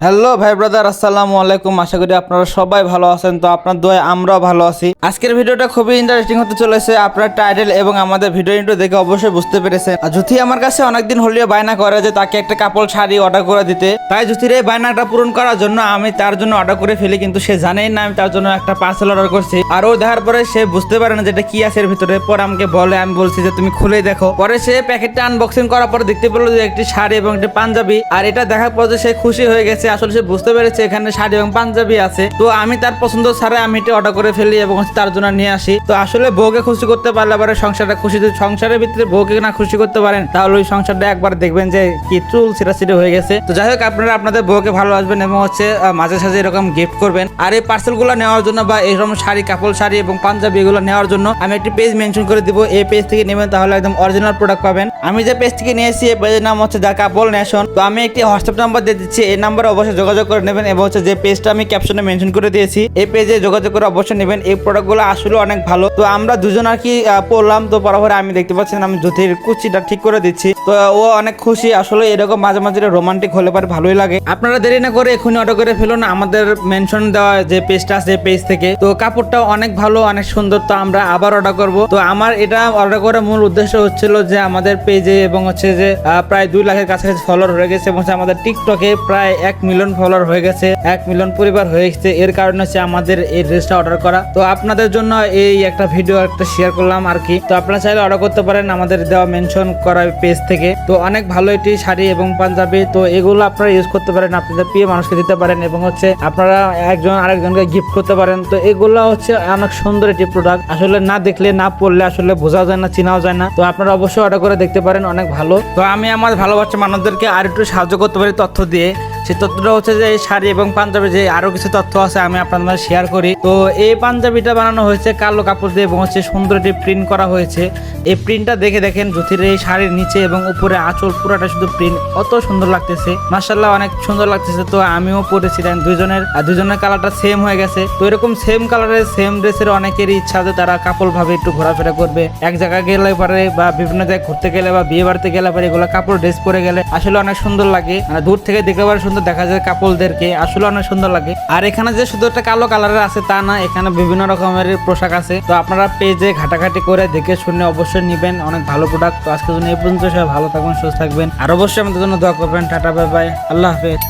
Hello ভাই brother, আসসালামু আলাইকুম। আশা করি আপনারা সবাই ভালো আছেন। তো আপনার দোয়ায় আমরাও ভালো আছি। আজকের ভিডিওটা খুবই ইন্টারেস্টিং হতে চলেছে। আপনার টাইটেল এবং আমাদের ভিডিও ইন্টো দেখে অবশ্যই বুঝতে পেরেছেন। আর জুথি আমার কাছে অনেকদিন হলেও বায়না করে যে তাকে একটা কাপড় শাড়ি অর্ডার করে দিতে। তাই জুথির এই বায়নাটা পূরণ করার জন্য আমি তার জন্য অর্ডার করে ফেলি, কিন্তু সে জানেই না আমি তার জন্য একটা পার্সেল অর্ডার করছি। আর ও দেখার পরে সে বুঝতে পারে না যেটা কি আছে এর ভিতরে। পরে আমাকে বলে, আমি বলছি যে তুমি খুলে দেখো। পরে সে প্যাকেটটা আনবক্সিং করার পর দেখতে পেল যে একটি শাড়ি এবং একটি পাঞ্জাবি। আর এটা দেখার পর যে সে খুশি হয়ে গেছে। আসলে সে বুঝতে পেরেছে এখানে শাড়ি এবং পাঞ্জাবি আছে। তো আমি তার পছন্দ ছাড়া আমি এটা অর্ডার করে ফেলি এবং তার জন্য নিয়ে আসি। তো আসলে বউকে খুশি করতে পারলে আবার সংসারটা খুশি যদি সংসারের ভিতরে বউকে না খুশি করতে পারেন, তাহলে ওই সংসারটা একবার দেখবেন যে কি চুল ছিটাছিটি হয়ে গেছে। তো যাই হোক, আপনারা আপনাদের বউকে ভালোবাসবেন এবং হচ্ছে মাঝে সাঝে এরকম গিফট করবেন। আর এই পার্সেলগুলো নেওয়ার জন্য বা এরকম শাড়ি কাপড় শাড়ি এবং পাঞ্জাবি এগুলো নেওয়ার জন্য আমি একটি পেজ মেনশন করে দিব। এই পেজ থেকে নেবেন, তাহলে একদম অরিজিনাল প্রোডাক্ট পাবেন। আমি যে পেজ থেকে নিয়েছি এই পেজের নাম হচ্ছে দ্য কাপল নেশন তো আমি একটি হোয়াটসঅ্যাপ নাম্বার দিয়ে দিচ্ছি। এই নাম্বারে অবশ্যই যোগাযোগ করে নেবেন এবং হচ্ছে যে পেজটা আমি ক্যাপশনে মেনশন করে দিয়েছি, এই পেজে যোগাযোগ করে অবশ্যই নেবেন। এই প্রোডাক্টগুলো আসলে অনেক ভালো। তো আমরা দুজন আর কি পড়লাম, তো পরে আমি দেখতে পাচ্ছেন আমি জ্যোতির কুচিটা ঠিক করে দিচ্ছি। তো ও অনেক খুশি, আসলে এরকম মাঝে মাঝে রোমান্টিক হলে পারে ভালোই লাগে। আপনারা দেরি না করে এখনই অর্ডার করে ফেলুন, আমাদের মেনশন দেওয়া যে পেজটা আছে পেজ থেকে। তো কাপড়টা অনেক ভালো, অনেক সুন্দর, তো আমরা আবার অর্ডার করব। তো আমার এটা অর্ডার করার মূল উদ্দেশ্য হচ্ছিল যে আমাদের পেজে এবং হচ্ছে যে প্রায় দুই লাখের কাছাকাছি ফলোয়ার হয়ে গেছে এবং আমাদের টিকটকে প্রায় এক মিলিয়ন ফলোয়ার হয়ে গেছে, এক মিলিয়ন পরিবার হয়ে গেছে। এর কারণে হচ্ছে আমাদের এই ড্রেসটা অর্ডার করা। তো আপনাদের জন্য এই একটা ভিডিও একটা শেয়ার করলাম আর কি। তো আপনারা চাইলে অর্ডার করতে পারেন আমাদের দেওয়া মেনশন করা পেজ থেকে। তো অনেক ভালো এটি শাড়ি এবং পাঞ্জাবি। তো এগুলো আপনারা ইউজ করতে পারেন, আপনাদের প্রিয় মানুষকে দিতে পারেন এবং হচ্ছে আপনারা একজন আরেকজনকে গিফট করতে পারেন। তো এগুলো হচ্ছে অনেক সুন্দর একটি প্রোডাক্ট আসলে না দেখলে, না পড়লে আসলে বোঝা যায় না, চিনাও যায় না। তো আপনারা অবশ্যই অর্ডার করে দেখতে পারেন, অনেক ভালো। তো আমি আমার ভালোবাসা মানুষদেরকে আর একটু সাহায্য করতে পারি তথ্য দিয়ে। সেই তথ্যটা হচ্ছে যে শাড়ি এবং পাঞ্জাবি যে আরও কিছু তথ্য আছে আমি আপনাদের শেয়ার করি। তো এই পাঞ্জাবিটা বানানো হয়েছে কালো কাপড় দিয়ে এবং হচ্ছে সুন্দর একটি প্রিন্ট করা হয়েছে। এই প্রিন্টটা দেখে দেখেন জ্যোতির এই শাড়ির নিচে এবং উপরে আঁচল পুরাটা শুধু প্রিন্ট অত সুন্দর লাগতেছে। মার্শাল্লাহ অনেক সুন্দর লাগতেছে। তো আমিও পরেছিলাম দুইজনের, আর দুজনের কালারটা সেম হয়ে গেছে। তো এরকম সেম কালারের সেম ড্রেসের অনেকেরই ইচ্ছা যে তারা কাপড় ভাবে একটু ঘোরাফেরা করবে। এক জায়গায় গেলে পারে বা বিভিন্ন জায়গায় ঘুরতে গেলে বা বিয়ে বাড়িতে গেলে পারে এগুলো কাপড় ড্রেস পরে গেলে আসলে অনেক সুন্দর লাগে। মানে দূর থেকে দেখে পারে সুন্দর দেখা যায় কাপড়দেরকে আসলে অনেক সুন্দর লাগে। আর এখানে যে শুধু একটা কালো কালারের আছে তা না, এখানে বিভিন্ন রকমের পোশাক আছে। তো আপনারা পেজে ঘাটাঘাটি করে দেখে শুনে অবশ্যই নিবেন। অনেক ভালো প্রোডাক্ট তো আজকের জন্য এই পর্যন্ত সবাই ভালো থাকবেন, সুস্থ থাকবেন। আর অবশ্যই আমাদের জন্য দোয়া করবেন। টাটা বাই বাই আল্লাহ হাফেজ।